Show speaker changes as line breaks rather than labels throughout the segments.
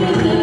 Thank you.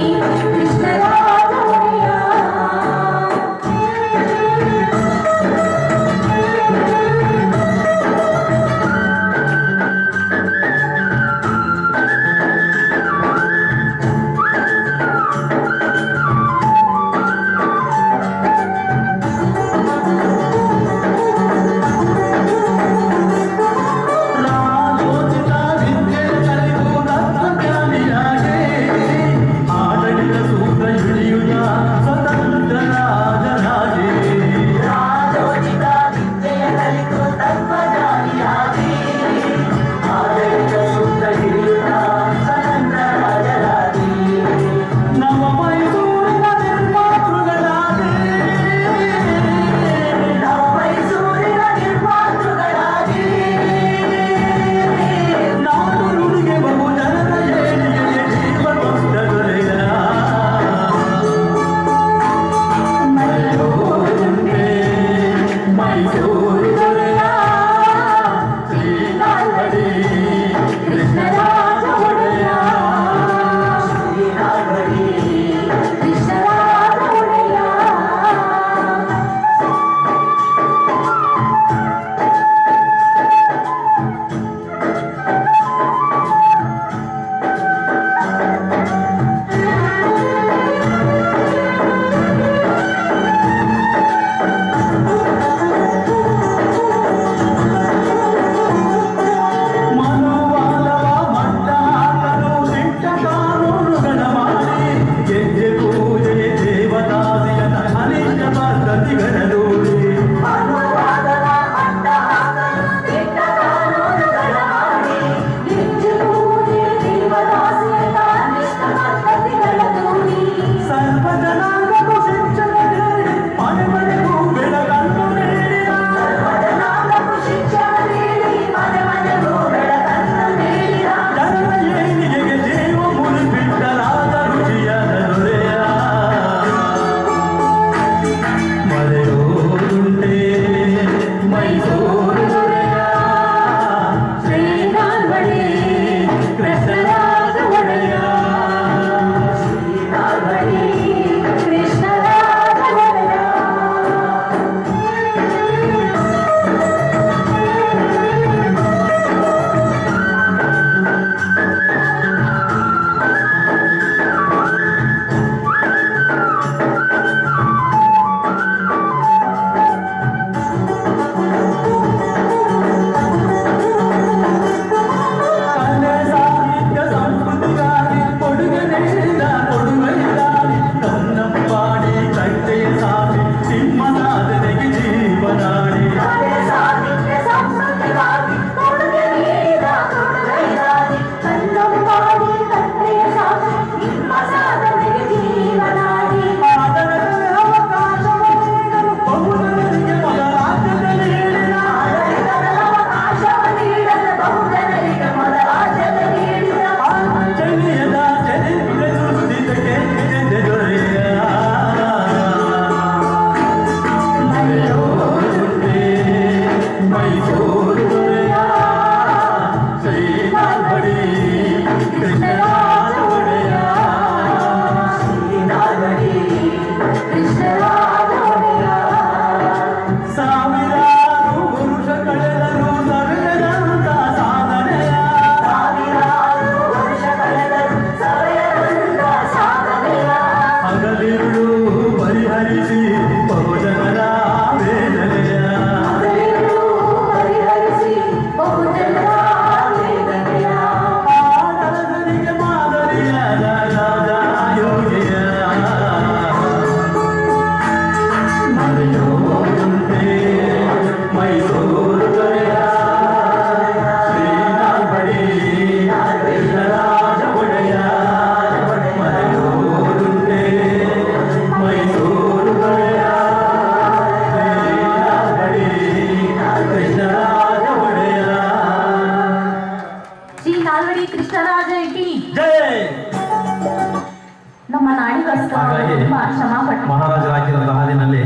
ಮಹಾರಾಜರ ಹಾಕಿದಂತ ಹಾದಿನಲ್ಲಿ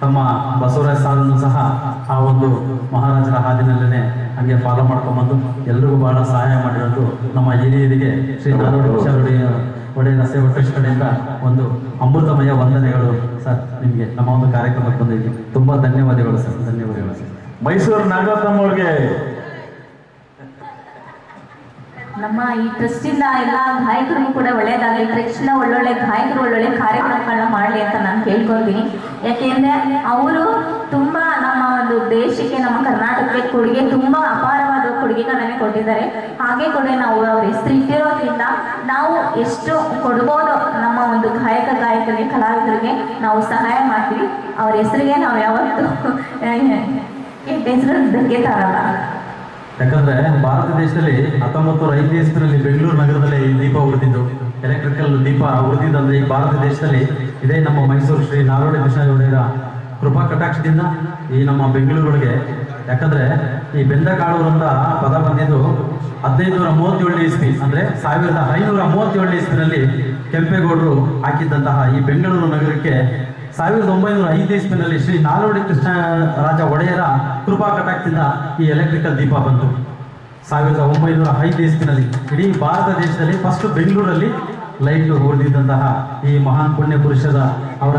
ತಮ್ಮ ಬಸವರಾಜ ಸಾಲನ್ನು ಸಹ ಆ ಒಂದು ಮಹಾರಾಜರ ಹಾದಿನಲ್ಲೇ ಹಂಗೆ ಫಾಲೋ ಮಾಡ್ಕೊಂಡ್ಬಂದು ಎಲ್ರಿಗೂ ಬಹಳ ಸಹಾಯ ಮಾಡಿರೋದು ನಮ್ಮ ಹಿರಿಯರಿಗೆ ಶ್ರೀ ನಾರಾಯಣ ಒಡೆಯ ರಸ್ತೆ ಕಡೆಯಿಂದ ಒಂದು ಅಮೃತಮಯ ವಂದನೆಗಳು ಸರ್ ನಿಮಗೆ ನಮ್ಮ ಒಂದು ಕಾರ್ಯಕ್ರಮಕ್ಕೆ ಬಂದಿದ್ದೀವಿ ತುಂಬಾ ಧನ್ಯವಾದಗಳು ಸರ್ ಧನ್ಯವಾದಗಳು ಸರ್.
ಮೈಸೂರು ನಾಗರತ್ನಮ್ಮ ಅವ್ರಿಗೆ
ನಮ್ಮ ಈ ಟ್ರಸ್ಟ್ ಇಂದ ಎಲ್ಲ ಗಾಯಕರಿಗೂ ಕೂಡ ಒಳ್ಳೇದಾಗಲಿ ಟ್ರಸ್ಟ್ ಒಳ್ಳೊಳ್ಳೆ, ಗಾಯಕರು ಒಳ್ಳೊಳ್ಳೆ ಕಾರ್ಯಕ್ರಮಗಳನ್ನ ಮಾಡಲಿ ಅಂತ ನಾನು ಕೇಳ್ಕೊಳ್ತೀನಿ. ಯಾಕೆಂದ್ರೆ ಅವರು ತುಂಬಾ ನಮ್ಮ ಒಂದು ದೇಶಕ್ಕೆ, ನಮ್ಮ ಕರ್ನಾಟಕಕ್ಕೆ ಕೊಡುಗೆ, ತುಂಬಾ ಅಪಾರವಾದ ಕೊಡುಗೆಗಳನ್ನೇ ಕೊಟ್ಟಿದ್ದಾರೆ. ಹಾಗೆ ಕೂಡ ನಾವು ಅವ್ರ ಹೆಸರು ಇಟ್ಟಿರೋದ್ರಿಂದ ನಾವು ಎಷ್ಟು ಕೊಡ್ಬೋದು ನಮ್ಮ ಒಂದು ಗಾಯಕ, ಗಾಯಕರಿಗೆ, ಕಲಾವಿದರಿಗೆ ನಾವು ಸಹಾಯ ಮಾಡ್ತೀವಿ. ಅವ್ರ ಹೆಸರಿಗೆ ನಾವು ಯಾವತ್ತೂ ಹೆಸರು ಧಕ್ಕೆ ತರಲ್ಲ.
ಯಾಕಂದ್ರೆ ಭಾರತ ದೇಶದಲ್ಲಿ ಹತ್ತೊಂಬತ್ತು ನೂರ ಐದು ಇಸ್ವಿನಲ್ಲಿ ಬೆಂಗಳೂರು ನಗರದಲ್ಲಿ ಈ ದೀಪ ಉಳಿದಿದ್ದು ಎಲೆಕ್ಟ್ರಿಕಲ್ ದೀಪ ಉಳಿದಿದ್ದಂದ್ರೆ ಈ ಭಾರತ ದೇಶದಲ್ಲಿ ಇದೇ ನಮ್ಮ ಮೈಸೂರು ಶ್ರೀ ನಾರಾಯಣ ಕೃಷ್ಣ ಒಡೆಯರ ಕೃಪಾ ಕಟಾಕ್ಷದಿಂದ ಈ ನಮ್ಮ ಬೆಂಗಳೂರೊಳಗೆ. ಯಾಕಂದ್ರೆ ಈ ಬೆಂದ ಕಾಳೂರು ಅಂತ ಪದ ಬಂದಿದ್ದು ಹದಿನೈದು ನೂರ ಮೂವತ್ತೇಳನೇ ಇಸ್ವಿ. ಅಂದ್ರೆ ಸಾವಿರದ ಐನೂರ ಮೂವತ್ತೇಳನೇ ಇಸ್ವಿನಲ್ಲಿ ಕೆಂಪೇಗೌಡರು ಹಾಕಿದ್ದಂತಹ ಈ ಬೆಂಗಳೂರು ನಗರಕ್ಕೆ ಸಾವಿರದ ಒಂಬೈನೂರ ಐದು ಇಸ್ವಿನಲ್ಲಿ ಶ್ರೀ ನಾಲ್ವಡಿ ಕೃಷ್ಣ ರಾಜ ಒಡೆಯರ ಕೃಪಾ ಕಟಾಕ್ಷದಿಂದ ಈ ಎಲೆಕ್ಟ್ರಿಕಲ್ ದೀಪ ಬಂತು. ಸಾವಿರದ ಒಂಬೈನೂರ ಐದು ಇಸ್ವಿನಲ್ಲಿ ಇಡೀ ಭಾರತ ದೇಶದಲ್ಲಿ ಫಸ್ಟ್ ಬೆಂಗಳೂರಲ್ಲಿ ಲೈಟ್ ಹೊಡೆದಿದ್ದಂತಹ ಈ ಮಹಾನ್ ಪುಣ್ಯ ಪುರುಷದ ಅವರ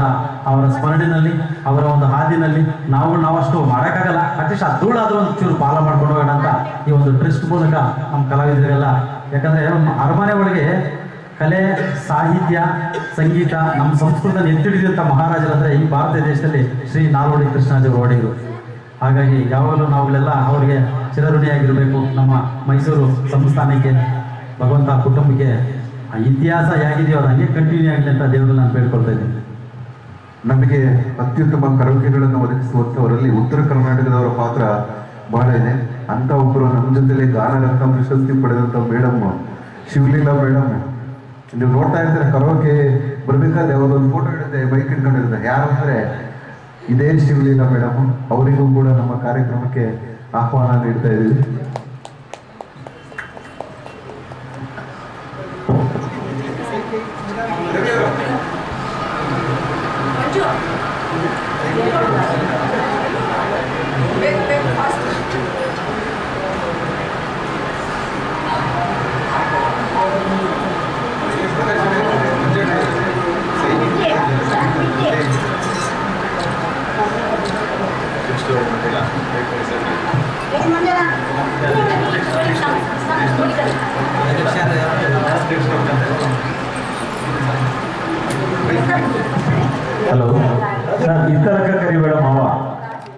ಅವರ ಸ್ಮರಣೆಯಲ್ಲಿ, ಅವರ ಒಂದು ಹಾದಿನಲ್ಲಿ ನಾವು ನಾವಷ್ಟು ಮಾಡೋಕ್ಕಾಗಲ್ಲ ಅಟ್ಲೀಸ್ಟ್ ಆ ಧೂಳಾದ್ರೂ ಒಂದು ಚೂರು ಪಾಲ ಮಾಡ್ಕೊಂಡು ಹೋಗೋಣ ಅಂತ ಈ ಒಂದು ಟ್ರಸ್ಟ್ ಮೂಲಕ ನಮ್ಮ ಕಲಾವಿದರಿಗೆಲ್ಲ. ಯಾಕಂದ್ರೆ ಅರಮನೆ ಒಳಗೆ ಕಲೆ, ಸಾಹಿತ್ಯ, ಸಂಗೀತ ನಮ್ಮ ಸಂಸ್ಕೃತ ಎತ್ತಿಡಿದಂಥ ಅಂದರೆ ಈ ಭಾರತ ದೇಶದಲ್ಲಿ ಶ್ರೀ ನಾಲ್ವಡಿ ಕೃಷ್ಣರಾಜ ಒಡೆಯರು. ಹಾಗಾಗಿ ಯಾವಾಗಲೂ ನಾವುಗಳೆಲ್ಲ ಅವರಿಗೆ ಚಿರಋಣಿಯಾಗಿರಬೇಕು. ನಮ್ಮ ಮೈಸೂರು ಸಂಸ್ಥಾನಕ್ಕೆ, ಭಗವಂತ ಕುಟುಂಬಕ್ಕೆ ಇತಿಹಾಸ ಹೇಗಿದೆಯೋ ಹಂಗೆ ಕಂಟಿನ್ಯೂ ಆಗಲಿ ಅಂತ ದೇವರಲ್ಲಿ ನಾನು ಬೇಡ್ಕೊಳ್ತಾ ಇದ್ದೀನಿ.
ನಮಗೆ ಅತ್ಯುತ್ತಮ ಕರೋಕೆಗಳನ್ನು ಒದಗಿಸುವಂಥವರಲ್ಲಿ ಉತ್ತರ ಕರ್ನಾಟಕದವರ ಪಾತ್ರ ಬಹಳ ಇದೆ. ಅಂತ ಒಬ್ಬರು ನಮ್ಮ ಜೊತೆಲಿ ಗಾನರತ್ನ ಪ್ರಶಸ್ತಿ ಪಡೆದಂಥ ಮೇಡಮ್ ಶಿವಲೀಲಾ ಮೇಡಮ್ ನೀವು ನೋಡ್ತಾ ಇರ್ತೀರ ಕರೋಕೆ ಬರ್ಬೇಕಾದ್ರೆ ಅವರೊಂದು ಫೋಟೋ ಇಡುತ್ತೆ ಬೈಕ್ ಇಟ್ಕೊಂಡಿರುತ್ತೆ ಯಾರು ಅಂದ್ರೆ ಇದೇ ಶಿವಲೀಲಾ ಮೇಡಮ್ ಅವರಿಗೂ ಕೂಡ ನಮ್ಮ ಕಾರ್ಯಕ್ರಮಕ್ಕೆ ಆಹ್ವಾನ ನೀಡ್ತಾ ಇದ್ದೀವಿ. हॅलो सर इतर का करी मॅडम हवा